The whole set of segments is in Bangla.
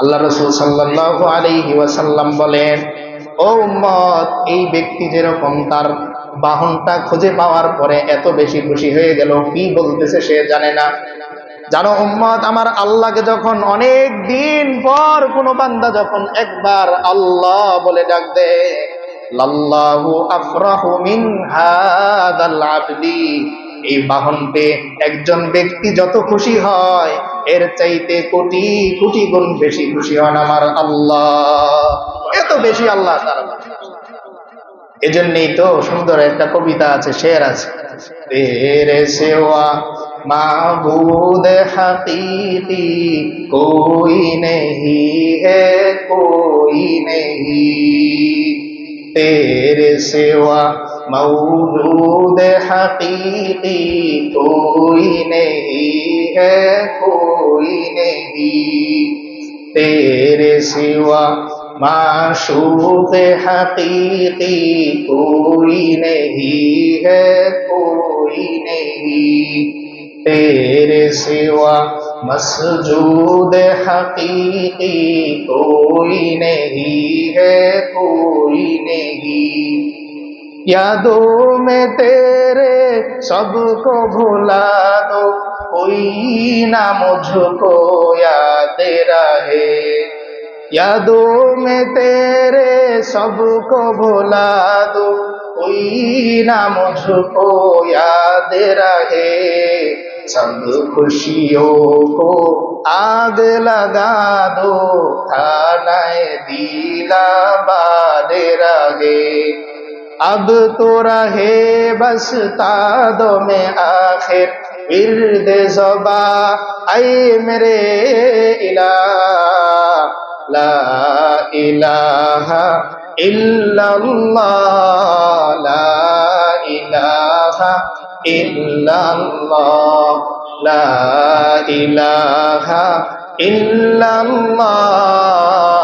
আল্লাহ রসুল সাল্লাহ আলাইহি ওয়াসাল্লাম বলেন, ও উম্মত, এই ব্যক্তি যেরকম তার বাহনটা খুঁজে পাওয়ার পরে এত বেশি খুশি হয়ে গেল, কি বলতেছে সে জানে না। জানো উম্মত, আমার আল্লাহকে যখন অনেক দিন পর কোনো বান্দা যখন একবার আল্লাহ বলে ডাক আবদি এই বাহন পেয়ে একজন ব্যক্তি যত খুশি হয় এর চাইতে কোটি কোটি গুণ বেশি খুশি হন আমার আল্লাহ। এত বেশি আল্লাহ এজন্যই তো সুন্দর একটা কবিতা আছে, শের আছে। তেরে সেওয়া মাবুদ হাকিকি, কোই নেহি হে কোই নেহি। তেরে সেওয়া मौजूद हकीकी कोई नहीं है, कोई नहीं। तेरे सिवा माशूक हकीकी कोई नहीं है, कोई नहीं। तेरे सिवा मसजूद हकीकी कोई नहीं है, कोई नहीं। यादों में तेरे सबको भुला दो, कोई ना मुझको याद रहे। यादों में तेरे सबको भुला दो, कोई ना मुझको याद रहे। सब खुशियों को आग लगा दो, खानाए दिला बाद रहे। اب تو رہے بس تادوں میں آخر ارد زبا اے میرے الہ لا الہ الا اللہ لا الہ الا اللہ لا الہ الا اللہ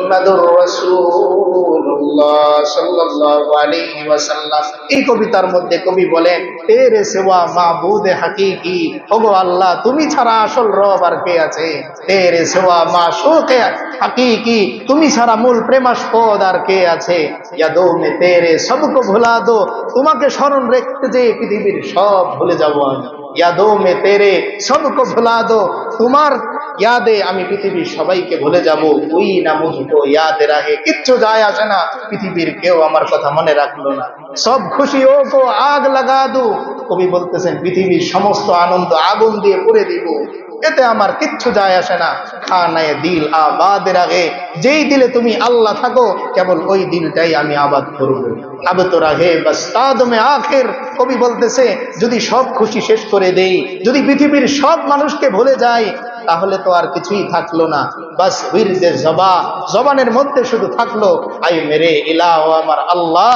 এই কবিতার মধ্যে কবি তেরে সেওয়া মাবুদ হাকিকি, ওগো আল্লাহ, তুমি ছাড়া আসল রব আর কে আছে? তেরে সেওয়া মাশুকে হাকিকি, তুমি ছাড়া মূল প্রেমাস্পদ আর কে আছে? ইয়াদো তেরে সবকো ভুলা দো, তোমাকে স্মরণ রেখতে যে পৃথিবীর সব ভুলে যাব আমি। ইয়াদো মে তেরে সবকো ভুলা দো, তোমার ইয়াদে আমি পৃথিবীর সবাইকে ভুলে যাব। ওই না মুঝকো ইয়াদে রাহে। কিচ্ছু যায় আসে না। পৃথিবীর কেউ আমার কথা মনে রাখল না। সব খুশি, ও কো আগ লাগা দু। কবি বলতেছেন, পৃথিবীর সমস্ত আনন্দ আগুন দিয়ে পুড়ে দিব। এতে আমার কিচ্ছু যায় আসে না। খানায় দিল আবাদের আগে যেই দিলে তুমি আল্লাহ থাকো, কেবল ওই দিলটাই আমি আবাদ করব। আব তো রাহে বাস তাদমে আখের। কবি বলতেছে, যদি সব খুশি শেষ করে দেই, যদি পৃথিবীর সব মানুষকে ভুলে যাই তাহলে তো আর কিছুই থাকল না। বাস উইরদে জবা জবানের মধ্যে শুধু থাকল আই মেরে ইলাহ আমার আল্লাহ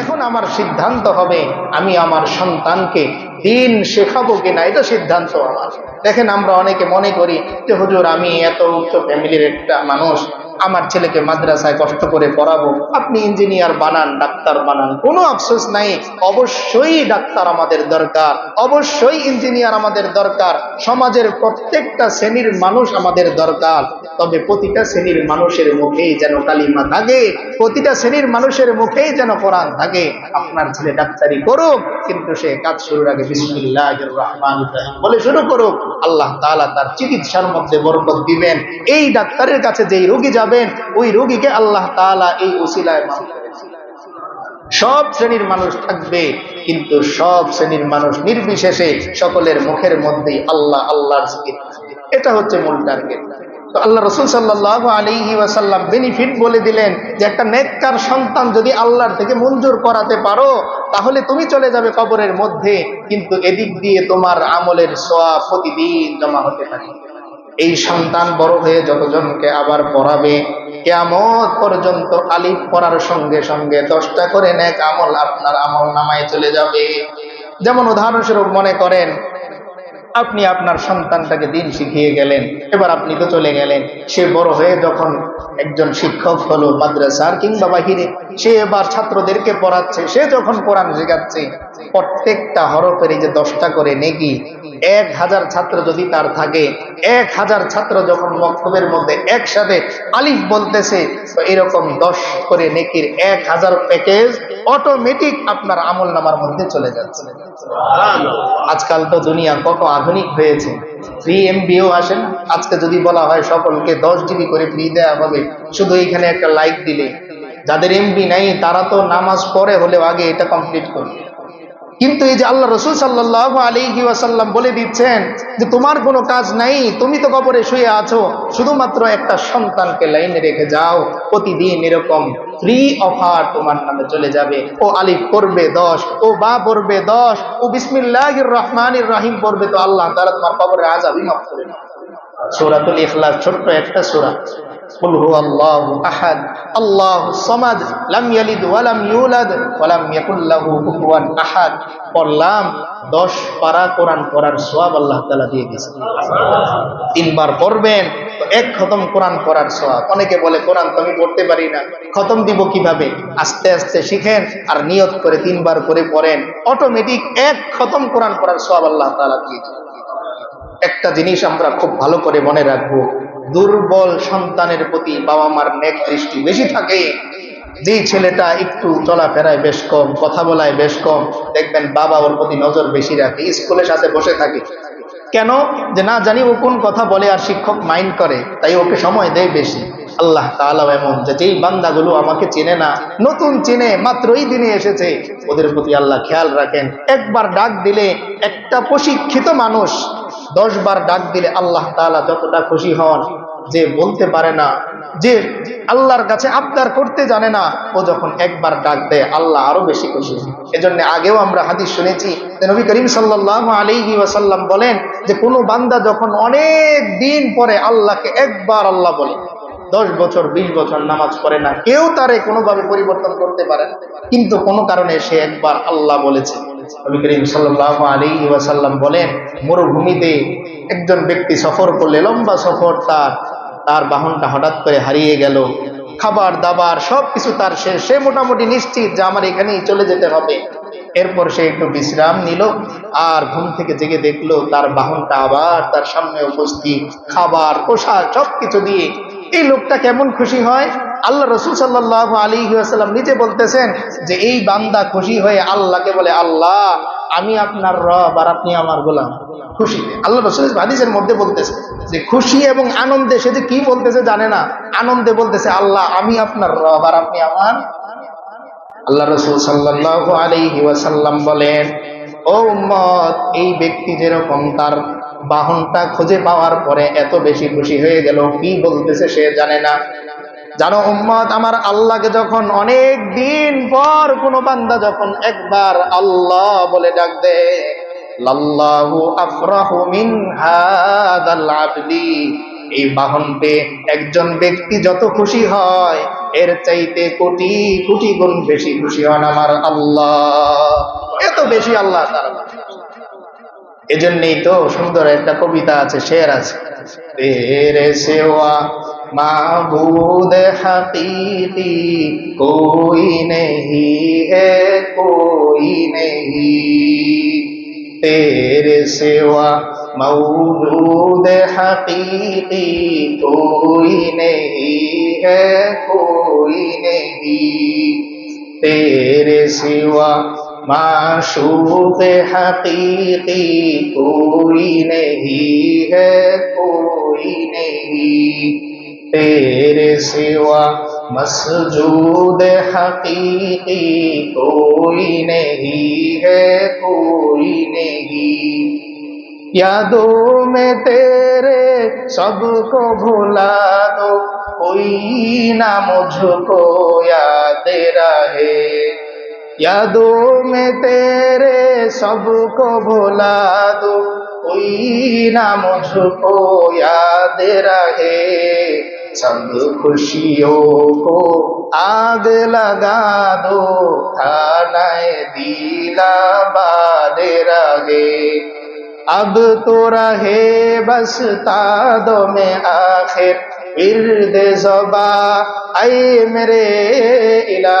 এখন আমার সিদ্ধান্ত হবে, আমি আমার সন্তানকে দিন শেখাবো কিনা, এটা সিদ্ধান্ত আমার। দেখেন আমরা অনেকে মনে করি যে, হুজুর, আমি এত উচ্চ ফ্যামিলির একটা মানুষ আমার ছেলেকে মাদ্রাসায় কষ্ট করে পড়াবো। আপনি ইঞ্জিনিয়ার বানান, ডাক্তার বানান, কোনো আফসোস নাই। অবশ্যই ডাক্তার আমাদের দরকার, অবশ্যই ইঞ্জিনিয়ার আমাদের দরকার, সমাজের প্রত্যেকটা শ্রেণির মানুষ আমাদের দরকার। তবে প্রতিটা শ্রেণির মানুষের মুখেই যেন কালিমা থাকে, প্রতিটা শ্রেণির মানুষের মুখেই যেন কোরআন থাকে। আপনার ছেলে ডাক্তারি করুক, কিন্তু সে কাজ শুরুর আগে রহমান বলে শুরু করুক। আল্লাহ তার চিকিৎসার মধ্যে বরকত দিবেন। এই ডাক্তারের কাছে যেই রোগী যাবেন ওই রোগীকে আল্লাহ তাআলা এই করে সব শ্রেণির মানুষ থাকবে, কিন্তু সব শ্রেণির মানুষ নির্বিশেষে সকলের মুখের মধ্যেই আল্লাহ, আল্লাহর এটা হচ্ছে মূল টার্গেট। তো আল্লাহ রসুল সাল্লাহ আলিহি ওয়াসাল্লাম বেনিফিট বলে দিলেন যে একটা নেককার সন্তান যদি আল্লাহর থেকে মঞ্জুর করাতে পারো, তাহলে তুমি চলে যাবে কবরের মধ্যে, কিন্তু এদিক দিয়ে তোমার আমলের সোয়া প্রতিদিন জমা হতে থাকে। এই সন্তান বড় হয়ে যতজনকে আবার পড়াবে কেমন পর্যন্ত আলিফ পড়ার সঙ্গে সঙ্গে দশটা করে নেক আমল আপনার আমল নামায় চলে যাবে। যেমন উদাহরণস্বরূপ মনে করেন, আপনি আপনার সন্তানটাকে দিন শিখিয়ে গেলেন, এবার আপনি তো চলে গেলেন। সে বড় হয়ে যখন একজন শিক্ষক হলো মাদ্রাসার কিংবা বাহিরে, সে এবার ছাত্রদেরকে পড়াচ্ছে, সে যখন কোরআন শেখাচ্ছে প্রত্যেকটা হরফের যে দশটা করে নেকি, এক হাজার ছাত্র যদি তার থাকে, এক হাজার ছাত্র যখন বক্তব্যের মধ্যে একসাথে আলিফ বলতেছে, তো এরকম দশ করে নেকির এক হাজার প্যাকেজ অটোমেটিক আপনার আমল নামার মধ্যে চলে যাচ্ছে। আজকাল তো দুনিয়া কত আধুনিক হয়েছে। ফ্রি এমবিও আসেন আজকে যদি বলা হয় সকলকে দশ জিবি করে ফ্রি দেওয়া হবে, শুধু এখানে একটা লাইক দিলে। যাদের এমবি নাই, তারা তো নামাজ পড়ে হলেও আগে এটা কমপ্লিট করবে। কিন্তু এই যে আল্লাহ রসুল সাল্লাহ আলী ওয়াসাল্লাম বলে দিচ্ছেন যে তোমার কোনো কাজ নাই, তুমি তো কবরে শুয়ে আছো, শুধুমাত্র একটা সন্তানকে লাইনে রেখে যাও, প্রতিদিন এরকম ফ্রি অফার তোমার নামে চলে যাবে। ও আলিফ পড়বে দশ, ও বা পড়বে দশ, ও বিসমিল্লাহ রহমান রাহিম পড়বে তো আল্লাহ তারা তোমার কবরে আজাবই মাফ করে সৌরাতুল ইখলাস ছোট্ট একটা সূরা। قل هو الله احد الله الصمد لم يلد ولم يولد ولم يكن له كفوا احد পড়লাম দশ পারা কোরআন পড়ার সোয়াব আল্লাহ তালা দিয়ে গেছে তিনবার পড়বেন তো এক খতম কোরআন পড়ার সোয়াব অনেকে বলে কোরআন তো আমি পড়তে পারি না খতম দিব কিভাবে আস্তে আস্তে শিখেন আর নিয়ত করে তিনবার করে পড়েন অটোমেটিক এক খতম কোরআন পড়ার সোয়াব আল্লাহ তালা দিয়ে দিবে একটা জিনিস আমরা খুব ভালো করে মনে রাখবো দুর্বল সন্তানের প্রতি বাবা মার নেক দৃষ্টি বেশি থাকে। যে ছেলেটা একটু চলাফেরায় বেশ কম, কথা বলায় বেশ কম, দেখবেন বাবা ওর প্রতি নজর বেশি রাখে, স্কুলের সাথে বসে থাকে। কেন? যে না জানি ও কোন কথা বলে আর শিক্ষক মাইন্ড করে, তাই ওকে সময় দেয় বেশি। আল্লাহ তাআলা এমন, যে যেই বান্দাগুলো আমাকে চেনে না, নতুন চেনে, মাত্রই দিনে এসেছে, ওদের প্রতি আল্লাহ খেয়াল রাখেন। একবার ডাক দিলে একটা প্রশিক্ষিত মানুষ দশ বার ডাক দিলে আল্লাহ তাআলা যতটা খুশি হন যে বলতে পারে না, যে আল্লাহর কাছে আবদার করতে জানে না, ও যখন একবার ডাক দেয়, আল্লাহ আরও বেশি খুশি এজন্য আগেও আমরা হাদিস শুনেছি নবী করিম সাল্লাহ আলিহি ওয়াসাল্লাম বলেন যে, কোনো বান্দা যখন অনেক দিন পরে আল্লাহকে একবার আল্লাহ বলে, দশ বছর, বিশ বছর নামাজ পড়ে না, কেউ তারে কোনোভাবে পরিবর্তন করতে পারে। কিন্তু কোনো কারণে সে একবার আল্লাহ বলেছে নবী করিম সাল্লাহ আলী ওয়াসাল্লাম বলেন, মরুভূমিতে একজন ব্যক্তি সফর করলে, লম্বা সফর তার তার বাহনটা হঠাৎ করে হারিয়ে গেল। খাবার, দাবার সব কিছু তার শেষ। সে মোটামুটি নিশ্চিত যে আমার এখানেই চলে যেতে হবে। এরপর সে একটু বিশ্রাম নিল আর ঘুম থেকে জেগে দেখল তার বাহনটা আবার তার সামনে উপস্থিত। খাবার, পোশাক, সবকিছু দিয়ে। এই লোকটা কেমন খুশি হয়? আল্লাহ রসুল সাল্লাহ আলী আসাল্লাম নিজে বলতেছেন যে, এই বান্দা খুশি হয়ে আল্লাহকে বলে আল্লাহ আমি আপনার রব আর আপনি আমার গোলাম। খুশি। আল্লাহ রসুল হাদিসের মধ্যে বলতেছে যে খুশি এবং আনন্দে সে যে কি বলতেছে জানে না। আনন্দে বলতেছে, আল্লাহ, আমি আপনার রব আর আপনি আমার আল্লাহ রসুল সাল্লাহ আলাইহি ওয়াসাল্লাম বলেন, ও উম্মত, এই ব্যক্তি যেরকম তার বাহনটা খুঁজে পাওয়ার পরে এত বেশি খুশি হয়ে গেল, কি বলতেছে সে জানে না। জানো উম্মত, আমার আল্লাহকে যখন অনেক দিন পর কোনো বান্দা যখন একবার আল্লাহ বলে ডাক দে এই বাহন পেয়ে একজন ব্যক্তি যত খুশি হয়, এর চাইতে কোটি কোটি গুণ বেশি খুশি হন আমার আল্লাহ। এত বেশি আল্লাহ তার। এজন্যই তো সুন্দর একটা কবিতা আছে, শের আছে। तेरे सिवा महबूद हकीकी कोई नहीं है, कोई नहीं। तेरे सिवा मौलूद हकीकी कोई नहीं है, कोई नहीं। तेरे सिवा माशूक हकीकी कोई नहीं है, कोई नहीं। तेरे सिवा मसजूद हकीकी कोई नहीं है, कोई नहीं। यादों में तेरे सबको भुला दो, कोई ना मुझको याद रहे। यादो में तेरे सबको भुला दो कोई ना मुझको याद रहे सब खुशियों को आग लगा दो खाना दीला बाद रहे अब तो रहे बस तादों में आखिर इर्द जबा आई मेरे इला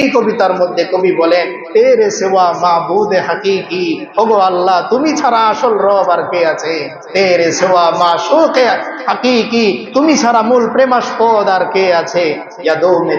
এই কবিতার মধ্যে কবি ওগো আল্লাহ, তুমি ছাড়া আসল রব আর কে আছে? তেরে সেওয়া মাশুকে হাকিকি, তুমি ছাড়া মূল প্রেমাস্পদ আর কে আছে?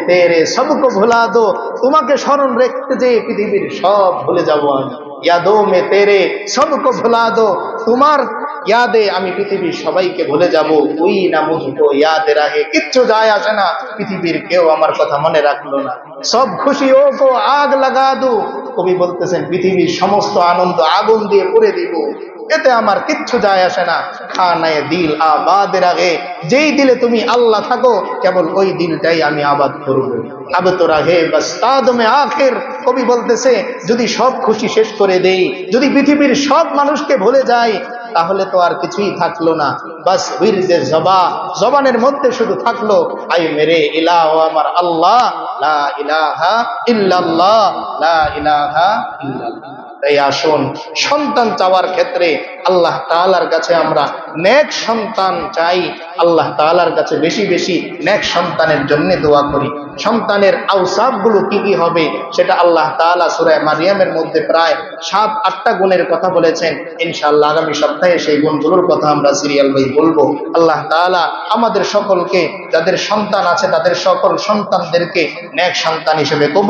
তেরে সবকো ভুলা দো, তোমাকে স্মরণ রাখতে যে পৃথিবীর সব ভুলে যাব আমি। ইয়াদো মে তেরে সবকো ভুলা দো, তোমার ইয়াদে আমি পৃথিবীর সবাইকে ভুলে যাব। ওই না মুঝকো ইয়াদে রাহে কিচ্ছু যায় আসে না। পৃথিবীর কেউ আমার কথা মনে রাখল না। সব খুশি, ও কো আগ লাগা দু। কবি বলতেছেন, পৃথিবীর সমস্ত আনন্দ আগুন দিয়ে পুড়ে দিব। এতে আমার কিচ্ছু যায় আসে না। খানায় দিল আবাদের আগে। যেই দিলে তুমি আল্লাহ থাকো, কেবল ওই দিলটাই আমি আবাদ করব। আব তো রাহে বাস তাদমে আখের। কবি বলতেছে, যদি সব খুশি শেষ করে দেই, যদি পৃথিবীর সব মানুষকে ভুলে যাই তাহলে তো আর কিছুই থাকল না। বাস যে জবা, জবানের মধ্যে শুধু থাকল আই মেরে ইলাহ আমার আল্লাহ, লা ইলাহা ইল্লাল্লাহ, লা ইলাহা ইল্লাল্লাহ। তাই আসুন সন্তান চাওয়ার ক্ষেত্রে আল্লাহ তাআলার কাছে আমরা নেক সন্তান চাই। আল্লাহ তাআলার কাছে বেশি বেশি নেক সন্তানের জন্য দোয়া করি। সন্তানের আউসাবগুলো কি কি হবে সেটা আল্লাহ তাআলা সূরা মারিয়ামের মধ্যে প্রায় সাত, আটটা গুণের কথা বলেছেন। ইনশাআল্লাহ আগামী সপ্তাহে সেই গুণগুলোর কথা আমরা সিরিয়াল বই বলব। আল্লাহ তাআলা আমাদের সকলকে, যাদের সন্তান আছে তাদের সকল সন্তানদেরকে নেক সন্তান হিসেবে কবুল